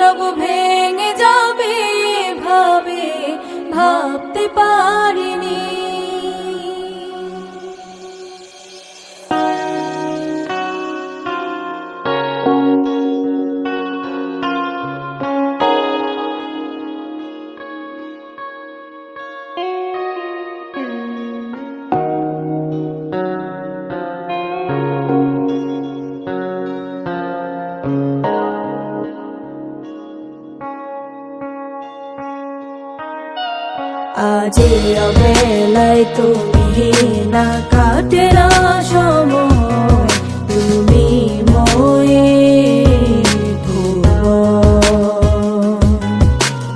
সব ভেদ আজি অবেলায় তুমি না কাটে না সময়, তুমি ময়ে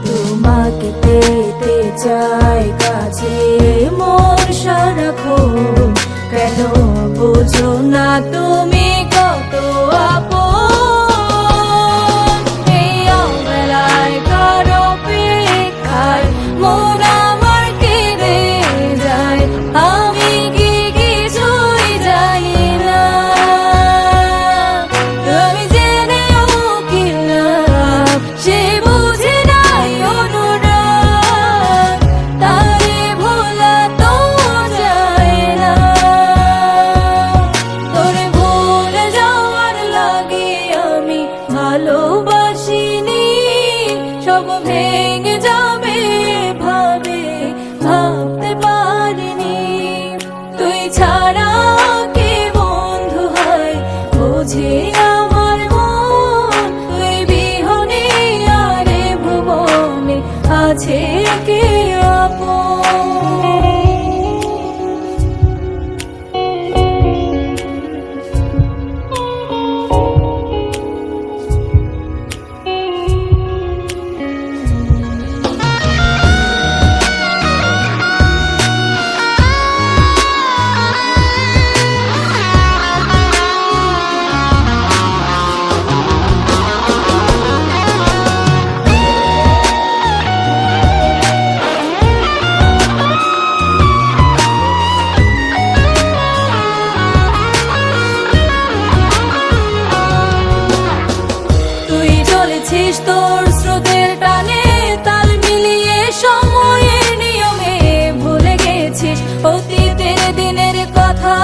তোমাকে পেতে চাই কাছে মোর সারাখো কেন বুঝো না তুমি কত আপন? আছিস তোর স্রোতের টানে তাল মিলিয়ে সময়ের নিয়মে ভুলে গেছিস অতীতের দিনের কথা।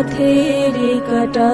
পথের কাটা।